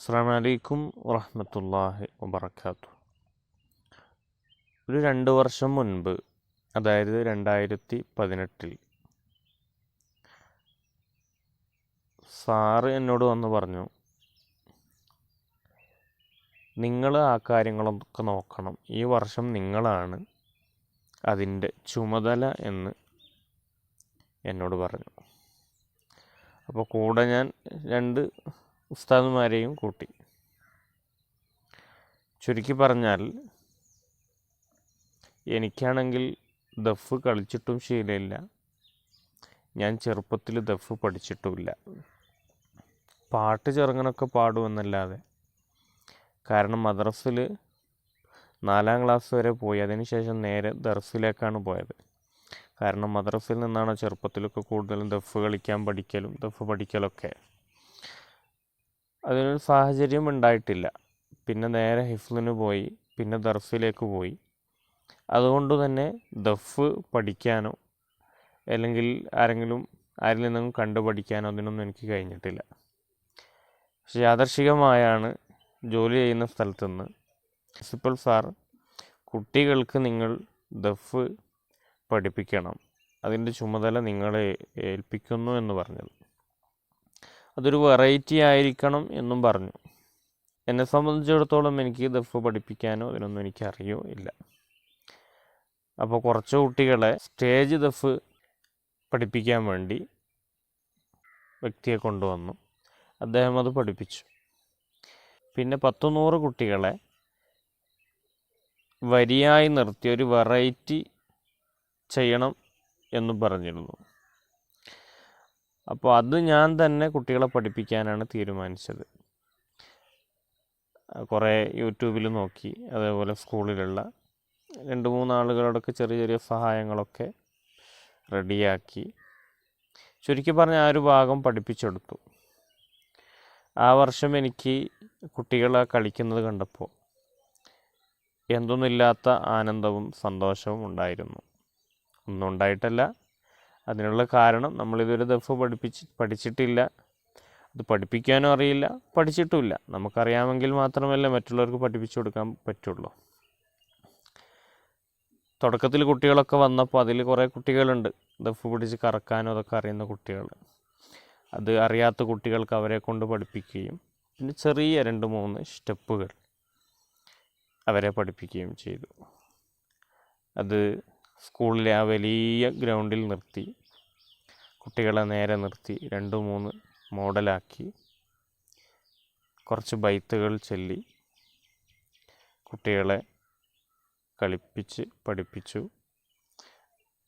അസ്സാം വലൈക്കും വറഹമത്തല്ലാഹി വബർക്കാത്തു ഒരു രണ്ട് വർഷം മുൻപ് അതായത് രണ്ടായിരത്തി പതിനെട്ടിൽ സാറ് എന്നോട് വന്ന് പറഞ്ഞു നിങ്ങൾ ആ കാര്യങ്ങളൊക്കെ നോക്കണം. ഈ വർഷം നിങ്ങളാണ് അതിന്റെ ചുമതല എന്ന് എന്നോട് പറഞ്ഞു. അപ്പോൾ കൂടെ ഞാൻ രണ്ട് ഉസ്താദുമാരെയും കൂട്ടി. ചുരുക്കി പറഞ്ഞാൽ എനിക്കാണെങ്കിൽ ദഫ് കളിച്ചിട്ടും ശീലമില്ല. ഞാൻ ചെറുപ്പത്തിൽ ദഫ് പഠിച്ചിട്ടുമില്ല. പാട്ട് ചെറുങ്ങനൊക്കെ പാടുമെന്നല്ലാതെ. കാരണം മദ്രസിൽ നാലാം ക്ലാസ് വരെ പോയി. അതിനുശേഷം നേരെ ദർസിലേക്കാണ് പോയത്. കാരണം മദ്രസിൽ നിന്നാണ് ചെറുപ്പത്തിലൊക്കെ കൂടുതലും ദഫ് കളിക്കാൻ പഠിക്കലും ദഫ് പഠിക്കലൊക്കെ. അതിനൊരു സാഹചര്യം ഉണ്ടായിട്ടില്ല. പിന്നെ നേരെ ഹിഫ്ലിന് പോയി പിന്നെ ദർസിലേക്ക് പോയി. അതുകൊണ്ട് തന്നെ ദഫ് പഠിക്കാനോ അല്ലെങ്കിൽ ആരെങ്കിലും ആരിൽ നിന്നും കണ്ടു പഠിക്കാനോ അതിനൊന്നും എനിക്ക് കഴിഞ്ഞിട്ടില്ല. പക്ഷെ യാദർശികമായാണ് ജോലി ചെയ്യുന്ന സ്ഥലത്തു നിന്ന് പ്രിൻസിപ്പൽ സാർ കുട്ടികൾക്ക് നിങ്ങൾ ദഫ് പഠിപ്പിക്കണം. അതിന്റെ ചുമതല നിങ്ങളെ ഏൽപ്പിക്കുന്നു എന്ന് പറഞ്ഞത്. അതൊരു വെറൈറ്റി ആയിരിക്കണം എന്നും പറഞ്ഞു. എന്നെ സംബന്ധിച്ചിടത്തോളം എനിക്ക് ദഫ് പഠിപ്പിക്കാനോ അതിനൊന്നും എനിക്കറിയോ ഇല്ല. അപ്പോൾ കുറച്ച് കുട്ടികളെ സ്റ്റേജ് ദഫ് പഠിപ്പിക്കാൻ വേണ്ടി വ്യക്തിയെ കൊണ്ടുവന്നു. അദ്ദേഹം അത് പഠിപ്പിച്ചു. പിന്നെ പത്തു നൂറ് കുട്ടികളെ വരിയായി നിർത്തി ഒരു വെറൈറ്റി ചെയ്യണം എന്ന് പറഞ്ഞിരുന്നു. അപ്പോൾ അത് ഞാൻ തന്നെ കുട്ടികളെ പഠിപ്പിക്കാനാണ് തീരുമാനിച്ചത്. കുറേ യൂട്യൂബിൽ നോക്കി അതേപോലെ സ്കൂളിലുള്ള രണ്ട് മൂന്ന് ആളുകളോടൊക്കെ ചെറിയ ചെറിയ സഹായങ്ങളൊക്കെ റെഡിയാക്കി. ചുരുക്കി പറഞ്ഞ ആ ഒരു ഭാഗം പഠിപ്പിച്ചെടുത്തു. ആ വർഷം എനിക്ക് കുട്ടികളെ കളിക്കുന്നത് കണ്ടപ്പോൾ എന്തൊന്നുമില്ലാത്ത ആനന്ദവും സന്തോഷവും ഉണ്ടായിരുന്നു. ഒന്നും ഉണ്ടായിട്ടല്ല അതിനുള്ള കാരണം നമ്മളിതൊരു ദഫ് പഠിപ്പിച്ച് പഠിച്ചിട്ടില്ല. അത് പഠിപ്പിക്കാനും അറിയില്ല. പഠിച്ചിട്ടുമില്ല. നമുക്കറിയാമെങ്കിൽ മാത്രമല്ല മറ്റുള്ളവർക്ക് പഠിപ്പിച്ചു കൊടുക്കാൻ പറ്റുള്ളൂ. തുടക്കത്തിൽ കുട്ടികളൊക്കെ വന്നപ്പോൾ അതിൽ കുറേ കുട്ടികളുണ്ട്. ദഫ് പിടിച്ച് കറക്കാനും അതൊക്കെ അറിയുന്ന കുട്ടികൾ. അത് അറിയാത്ത കുട്ടികൾക്ക് അവരെ കൊണ്ട് പഠിപ്പിക്കുകയും പിന്നെ ചെറിയ രണ്ട് മൂന്ന് സ്റ്റെപ്പുകൾ അവരെ പഠിപ്പിക്കുകയും ചെയ്തു. അത് സ്കൂളിലെ ആ വലിയ ഗ്രൗണ്ടിൽ നിർത്തി. കുട്ടികളെ നേരെ നിർത്തി രണ്ട് മൂന്ന് മോഡലാക്കി. കുറച്ച് ബൈത്തുകൾ ചൊല്ലി. കുട്ടികളെ കളിപ്പിച്ച് പഠിപ്പിച്ചു.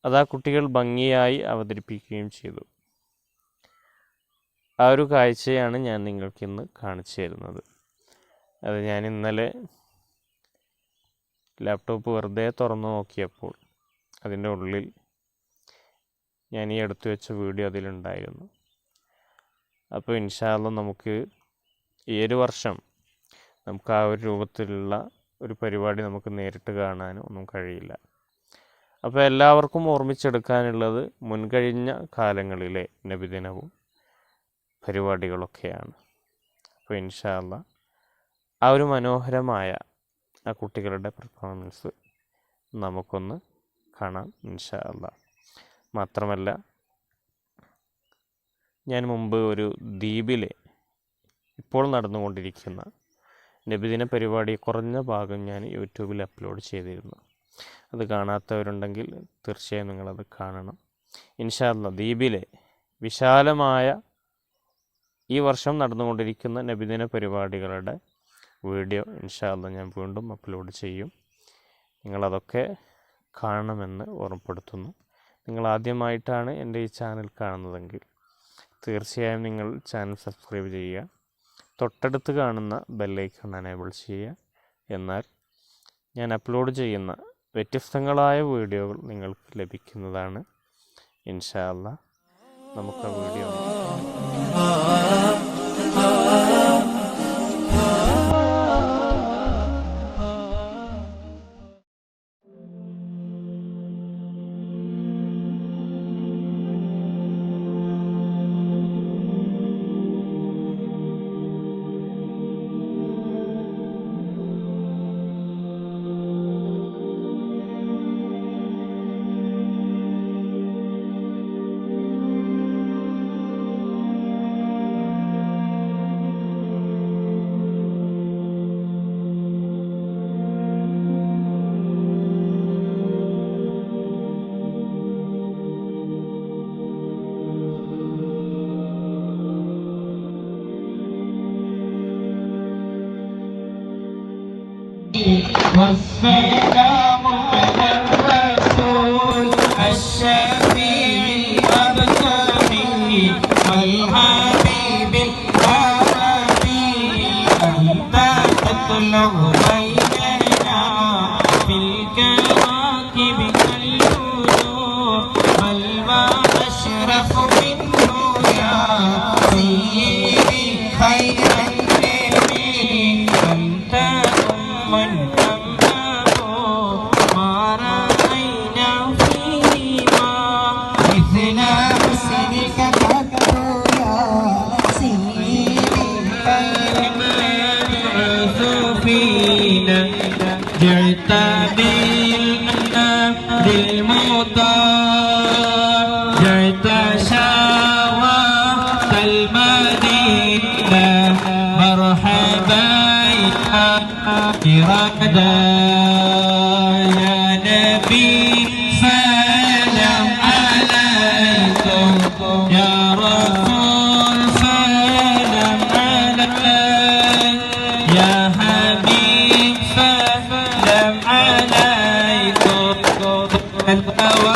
അതാ കുട്ടികൾ ഭംഗിയായി അവതരിപ്പിക്കുകയും ചെയ്തു. ആ ഒരു കാഴ്ചയാണ് ഞാൻ നിങ്ങൾക്കിന്ന് കാണിച്ചു തരുന്നത്. അത് ഞാൻ ഇന്നലെ ലാപ്ടോപ്പ് വെറുതെ തുറന്നു നോക്കിയപ്പോൾ അതിന്റെ ഉള്ളിൽ ഞാൻ ഈ എടുത്തു വെച്ച വീഡിയോ അതിലുണ്ടായിരുന്നു. അപ്പോൾ ഇൻഷാല്ല നമുക്ക് ഈ ഒരു വർഷം നമുക്ക് ആ ഒരു രൂപത്തിലുള്ള ഒരു പരിപാടി നമുക്ക് നേരിട്ട് കാണാനും ഒന്നും കഴിയില്ല. അപ്പോൾ എല്ലാവർക്കും ഓർമ്മിച്ചെടുക്കാനുള്ളത് മുൻകഴിഞ്ഞ കാലങ്ങളിലെ നബിദിനവും പരിപാടികളൊക്കെയാണ്. അപ്പോൾ ഇൻഷാല്ല ആ ഒരു മനോഹരമായ ആ കുട്ടികളുടെ പെർഫോമൻസ് നമുക്കൊന്ന് കാണാം ഇൻഷാ മാത്രമല്ല ഞാൻ മുമ്പ് ഒരു ദ്വീപിലെ ഇപ്പോൾ നടന്നുകൊണ്ടിരിക്കുന്ന നബിദിന പരിപാടി കുറഞ്ഞ ഭാഗം ഞാൻ യൂട്യൂബിൽ അപ്ലോഡ് ചെയ്തിരുന്നു. അത് കാണാത്തവരുണ്ടെങ്കിൽ തീർച്ചയായും നിങ്ങളത് കാണണം. ഇൻഷാല്ല ദ്വീപിലെ വിശാലമായ ഈ വർഷം നടന്നുകൊണ്ടിരിക്കുന്ന നബിദിന പരിപാടികളുടെ വീഡിയോ ഇൻഷാല്ല ഞാൻ വീണ്ടും അപ്ലോഡ് ചെയ്യും. നിങ്ങളതൊക്കെ കാണണമെന്ന് ഓർമ്മപ്പെടുത്തുന്നു. നിങ്ങൾ ആദ്യമായിട്ടാണ് എന്റെ ഈ ചാനൽ കാണുന്നതെങ്കിൽ തീർച്ചയായും നിങ്ങൾ ചാനൽ സബ്സ്ക്രൈബ് ചെയ്യുക. തൊട്ടടുത്ത് കാണുന്ന ബെല്ലൈക്കൺ അനേബിൾ ചെയ്യുക. എന്നാൽ ഞാൻ അപ്ലോഡ് ചെയ്യുന്ന വ്യത്യസ്തങ്ങളായ വീഡിയോകൾ നിങ്ങൾക്ക് ലഭിക്കുന്നതാണ്. ഇൻഷാല്ല നമുക്ക് ആ വീഡിയോ والسلام على الرسول الشفيع الأبصري والحبيب العربي أنت تطلع بيننا في الكواكب كالنور بل ما أشرف منه يا سيدي خير فينا جئت بالأمر المطاع جئت المدينة مرحبا يا ركدا يا نبي سلام عليكم. يا رسول سلام عليك يا التواضع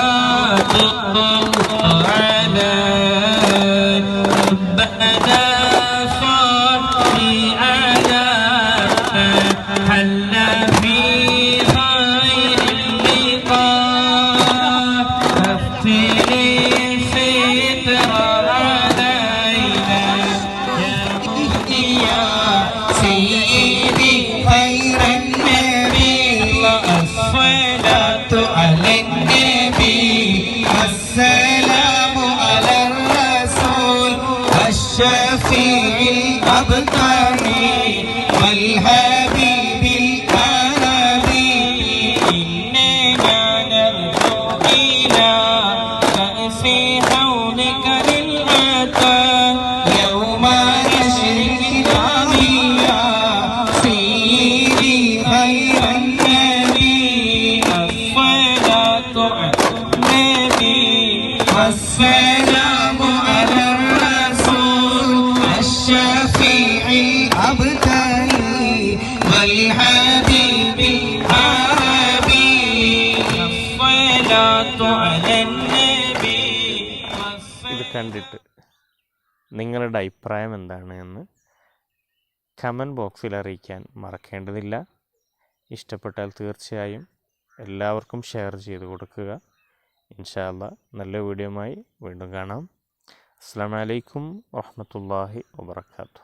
النبي والسلام على الرسول الشفيع الأبتري والحبيب العربي الصلاة على النبي ഇത് കണ്ടിട്ട് നിങ്ങളുടെ അഭിപ്രായം എന്താണ് എന്ന് കമൻറ്റ് ബോക്സിൽ അറിയിക്കാൻ മറക്കേണ്ടതില്ല ഇഷ്ടപ്പെട്ടാൽ തീർച്ചയായും എല്ലാവർക്കും ഷെയർ ചെയ്ത് കൊടുക്കുക. ഇൻഷാല്ല നല്ല വീഡിയോമായി വീണ്ടും കാണാം. അസ്സാമലൈക്കും വലൈക്കും വറഹമത്തല്ലാഹി വാബർക്കാത്തു